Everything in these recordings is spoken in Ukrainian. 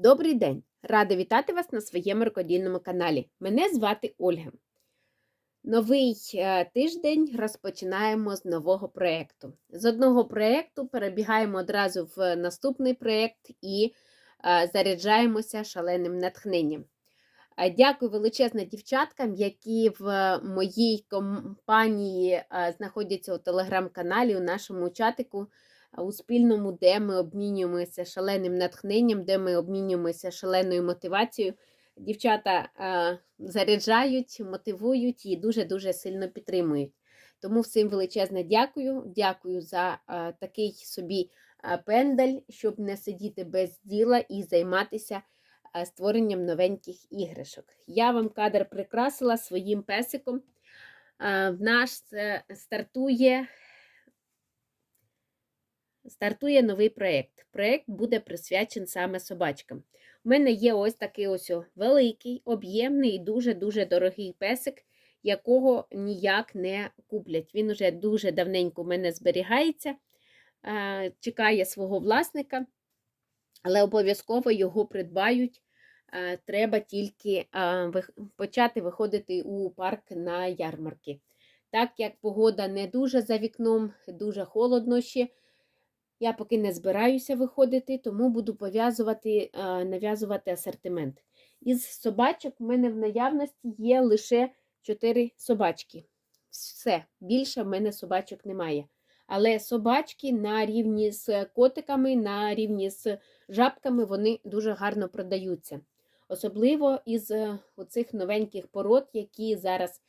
Добрий день! Рада вітати вас на своєму рукодільному каналі. Мене звати Ольга. Новий е, тиждень розпочинаємо з нового проєкту. З одного проєкту перебігаємо одразу в наступний проєкт і е, заряджаємося шаленим натхненням. Е, Дякую величезно дівчаткам, які в моїй компанії знаходяться у телеграм-каналі, у нашому чатику у спільному, де ми обмінюємося шаленим натхненням, де ми обмінюємося шаленою мотивацією. Дівчата заряджають, мотивують і дуже-дуже сильно підтримують. Тому всім величезне дякую. Дякую за такий собі пендель, щоб не сидіти без діла і займатися створенням новеньких іграшок. Я вам кадр прикрасила своїм песиком. В нас е, стартує стартує новий проєкт. Проєкт буде присвячений саме собачкам. У мене є ось такий ось великий, об'ємний і дуже-дуже дорогий песик, якого ніяк не куплять. Він уже дуже давненько у мене зберігається, чекає свого власника, але обов'язково його придбають. Треба тільки почати виходити у парк на ярмарки. Так як погода не дуже за вікном, дуже холодно ще. Я поки не збираюся виходити, тому буду пов'язувати, е, нав'язувати асортимент. Із собачок в мене в наявності є лише 4 собачки. Все, більше в мене собачок немає. Але собачки на рівні з котиками, на рівні з жабками, вони дуже гарно продаються. Особливо із е, оцих новеньких пород, які зараз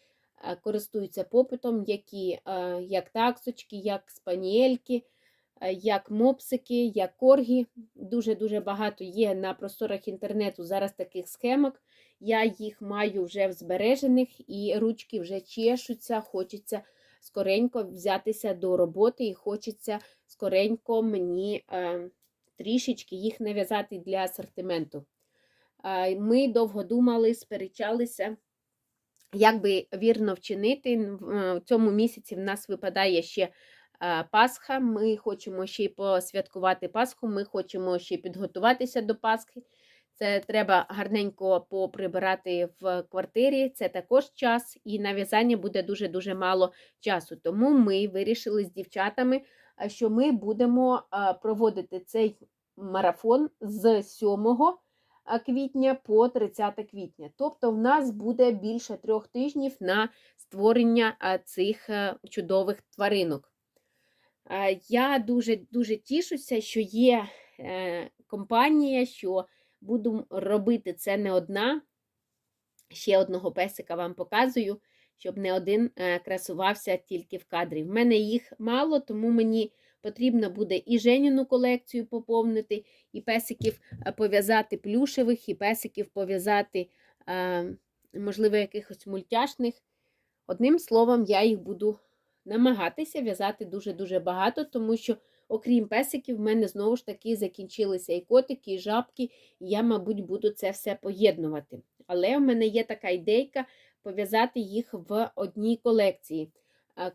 е, користуються попитом, які як таксочки, як спаніельки е, як мопсики, як коргі. Дуже-дуже багато є на просторах інтернету зараз таких схемок. Я їх маю вже в збережених, і ручки вже чешуться, хочеться скоренько взятися до роботи, і хочеться скоренько мені е, трішечки їх нав'язати для асортименту. Е, ми довго думали, сперечалися. Як би вірно вчинити, в е, цьому місяці в нас випадає ще Пасха. Ми хочемо ще й посвяткувати Пасху, ми хочемо ще підготуватися до Пасхи. Це треба гарненько поприбирати в квартирі. Це також час, і на в'язання буде дуже-дуже мало часу. Тому ми вирішили з дівчатами, що ми будемо проводити цей марафон з 7 квітня по 30 квітня. Тобто, в нас буде більше трьох тижнів на створення цих чудових тваринок. А, Я дуже дуже тішуся, що є е, компанія, що буду робити це не одна. Ще одного песика вам показую, щоб не один е, красувався тільки в кадрі. В мене їх мало, тому мені потрібно буде і Женіну колекцію поповнити, і песиків е, пов'язати плюшевих, і песиків пов'язати, е, можливо, якихось мультяшних. Одним словом, я їх буду намагатися в'язати дуже-дуже багато, тому що, окрім песиків, в мене знову ж таки закінчилися і котики, і жабки, і я, мабуть, буду це все поєднувати. Але в мене є така ідейка пов'язати їх в одній колекції.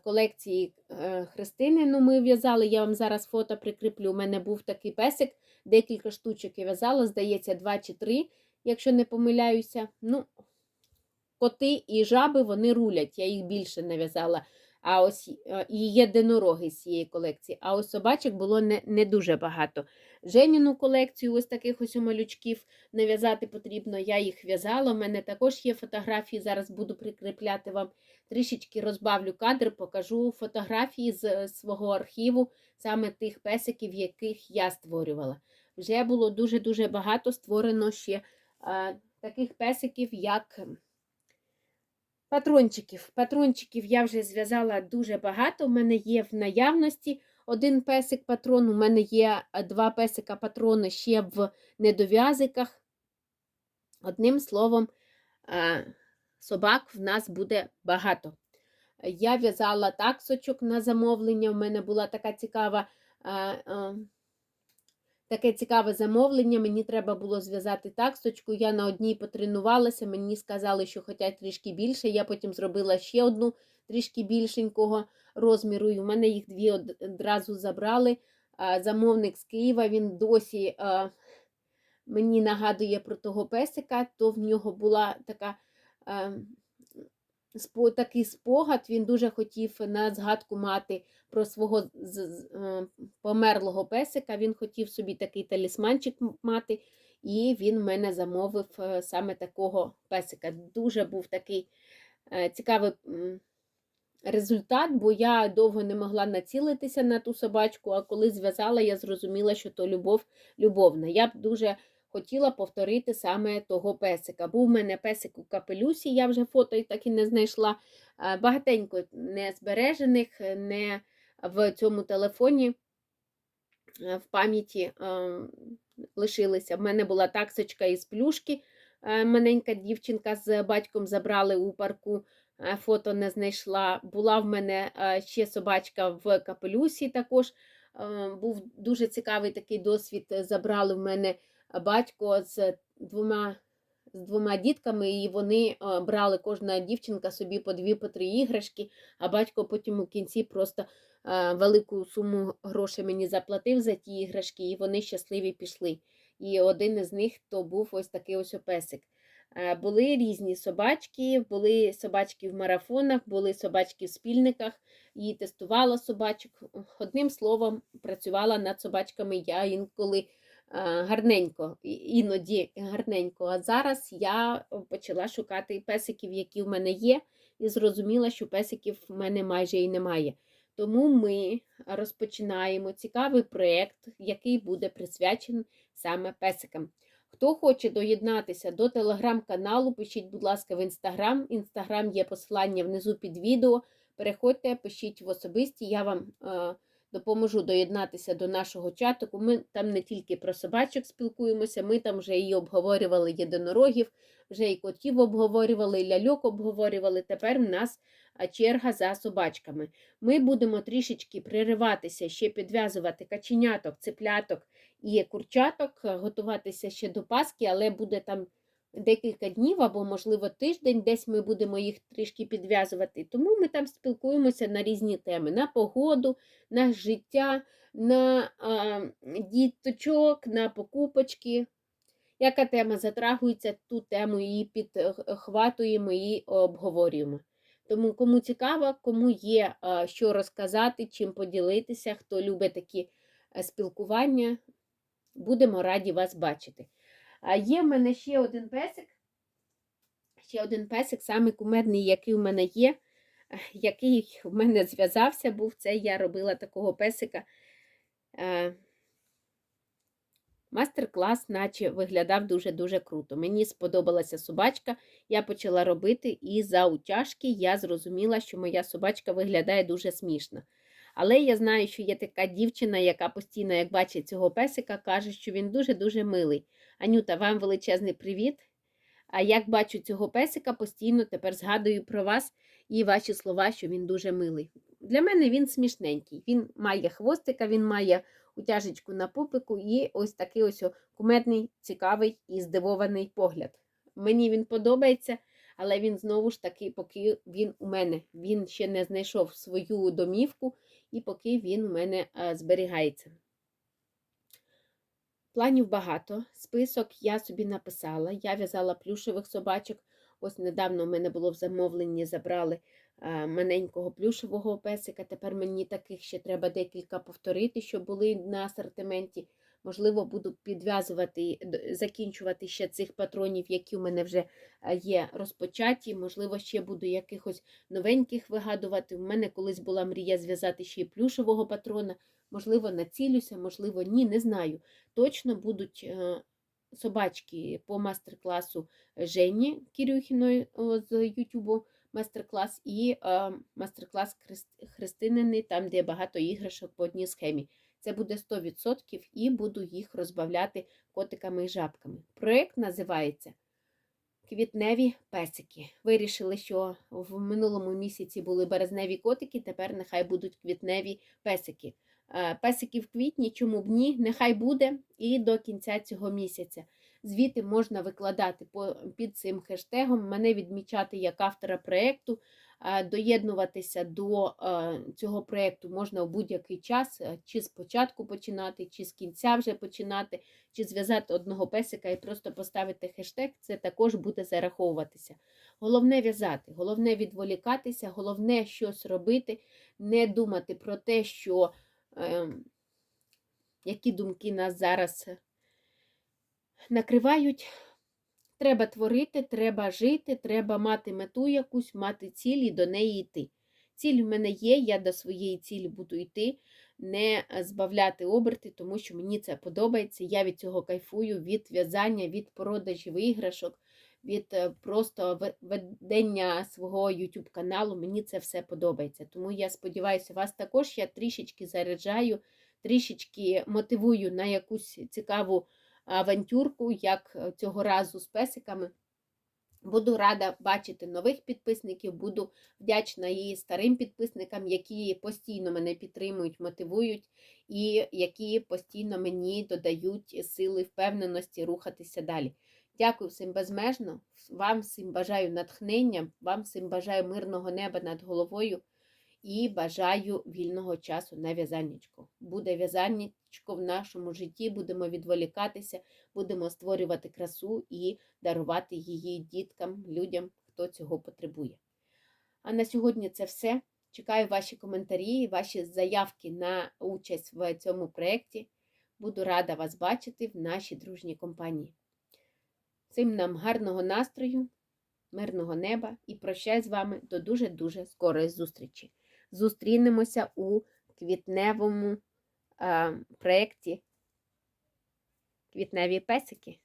Колекції е, Христини ну, ми в'язали, я вам зараз фото прикріплю. У мене був такий песик, декілька штучок я в'язала, здається, два чи три, якщо не помиляюся. Ну, Коти і жаби вони рулять, я їх більше нав'язала. А ось е, і єдинороги з цієї колекції. А ось собачок було не, не дуже багато. Женіну колекцію ось таких ось малючків нав'язати потрібно. Я їх в'язала. У мене також є фотографії. Зараз буду прикріпляти вам. Трішечки розбавлю кадр, покажу фотографії з е, свого архіву, саме тих песиків, яких я створювала. Вже було дуже-дуже багато створено ще е, таких песиків, як Патрончиків. Патрончиків я вже зв'язала дуже багато. У мене є в наявності один песик патрон, у мене є два песика патрони ще в недов'язиках. Одним словом, собак в нас буде багато. Я в'язала таксочок на замовлення. У мене була така цікава. Таке цікаве замовлення, мені треба було зв'язати таксочку. Я на одній потренувалася, мені сказали, що хочуть трішки більше. Я потім зробила ще одну трішки більшенького розміру. І в мене їх дві одразу забрали. Замовник з Києва, він досі мені нагадує про того песика, то в нього була така. Такий спогад, він дуже хотів на згадку мати про свого з- з- е, померлого песика. Він хотів собі такий талісманчик мати, і він в мене замовив е, саме такого песика. Дуже був такий е, цікавий результат, бо я довго не могла націлитися на ту собачку, а коли зв'язала, я зрозуміла, що то любов любовна. Я б дуже хотіла повторити саме того песика. Був в мене песик у капелюсі, я вже фото так і не знайшла. Е, Багатенько не збережених, е, не в цьому телефоні е, в пам'яті лишилися. В мене була таксочка із плюшки. Маленька дівчинка з батьком забрали у парку. Фото не знайшла. Була в мене ще собачка в капелюсі. Також був дуже цікавий такий досвід. Забрали в мене батько з двома з двома дітками, і вони е, брали кожна дівчинка собі по дві, по три іграшки, а батько потім у кінці просто е, велику суму грошей мені заплатив за ті іграшки, і вони щасливі пішли. І один із них то був ось такий ось песик. Е, Були різні собачки, були собачки в марафонах, були собачки в спільниках, і тестувала собачок. Одним словом, працювала над собачками я інколи гарненько, іноді гарненько. А зараз я почала шукати песиків, які в мене є, і зрозуміла, що песиків в мене майже і немає. Тому ми розпочинаємо цікавий проєкт, який буде присвячений саме песикам. Хто хоче доєднатися до телеграм-каналу, пишіть, будь ласка, в інстаграм. Інстаграм є посилання внизу під відео. Переходьте, пишіть в особисті, я вам е, допоможу доєднатися до нашого чату. Ми там не тільки про собачок спілкуємося, ми там вже і обговорювали єдинорогів, вже і котів обговорювали, і ляльок обговорювали. Тепер в нас черга за собачками. Ми будемо трішечки пририватися, ще підв'язувати каченяток, ципляток і курчаток, готуватися ще до Пасхи, але буде там декілька днів або, можливо, тиждень, десь ми будемо їх трішки підв'язувати. Тому ми там спілкуємося на різні теми: на погоду, на життя, на а, діточок, на покупочки. Яка тема затрагується, ту тему її підхватуємо і обговорюємо. Тому кому цікаво, кому є що розказати, чим поділитися, хто любить такі е, спілкування, будемо раді вас бачити. А є в мене ще один песик. Ще один песик, самий кумедний, який в мене є, який в мене зв'язався, був це я робила такого песика. Е, Мастер-клас, наче виглядав дуже-дуже круто. Мені сподобалася собачка, я почала робити, і за утяжки я зрозуміла, що моя собачка виглядає дуже смішно. Але я знаю, що є така дівчина, яка постійно, як бачить цього песика, каже, що він дуже-дуже милий. Анюта, вам величезний привіт. А як бачу цього песика, постійно тепер згадую про вас і ваші слова, що він дуже милий. Для мене він смішненький. Він має хвостика, він має утяжечку на пупику і ось такий ось кумедний, цікавий і здивований погляд. Мені він подобається, але він знову ж таки, поки він у мене, він ще не знайшов свою домівку, і поки він у мене е, зберігається. Планів багато. Список я собі написала. Я в'язала плюшевих собачок. Ось недавно у мене було в замовленні, забрали е, маленького плюшевого песика. Тепер мені таких ще треба декілька повторити, щоб були на асортименті. Можливо, буду підв'язувати, закінчувати ще цих патронів, які у мене вже е, є розпочаті. Можливо, ще буду якихось новеньких вигадувати. У мене колись була мрія зв'язати ще й плюшевого патрона. Можливо, націлюся, можливо, ні, не знаю. Точно будуть е, собачки по мастер-класу Жені Кирюхіної з Ютубу мастер-клас і е, мастер-клас Христинини, там, де багато іграшок по одній схемі. Це буде 100% і буду їх розбавляти котиками і жабками. Проєкт називається Квітневі песики. Вирішили, що в минулому місяці були березневі котики, тепер нехай будуть квітневі песики. Е, Песики в квітні, чому б ні, нехай буде і до кінця цього місяця. Звіти можна викладати під цим хештегом, мене відмічати як автора проєкту, Доєднуватися до е, цього проєкту можна у будь-який час, е, чи спочатку починати, чи з кінця вже починати, чи зв'язати одного песика і просто поставити хештег, це також буде зараховуватися. Головне в'язати, головне відволікатися, головне щось робити, не думати про те, що е, які думки нас зараз накривають. Треба творити, треба жити, треба мати мету якусь, мати ціль і до неї йти. Ціль в мене є, я до своєї цілі буду йти, не збавляти оберти, тому що мені це подобається. Я від цього кайфую, від в'язання, від продажів іграшок, від е, просто ве- ведення свого YouTube каналу. Мені це все подобається. Тому я сподіваюся, вас також я трішечки заряджаю, трішечки мотивую на якусь цікаву авантюрку, як е, цього разу з песиками. Буду рада бачити нових підписників, буду вдячна і старим підписникам, які постійно мене підтримують, мотивують і які постійно мені додають сили впевненості рухатися далі. Дякую всім безмежно. Вам всім бажаю натхнення, вам всім бажаю мирного неба над головою і бажаю вільного часу на в'язаннячко. Буде в'язаннячко в нашому житті, будемо відволікатися, будемо створювати красу і дарувати її діткам, людям, хто цього потребує. А на сьогодні це все. Чекаю ваші коментарі, ваші заявки на участь в цьому проєкті. Буду рада вас бачити в нашій дружній компанії. Всім нам гарного настрою, мирного неба і прощай з вами до дуже-дуже скорої зустрічі. Зустрінемося у квітневому е, проєкті Квітневі песики.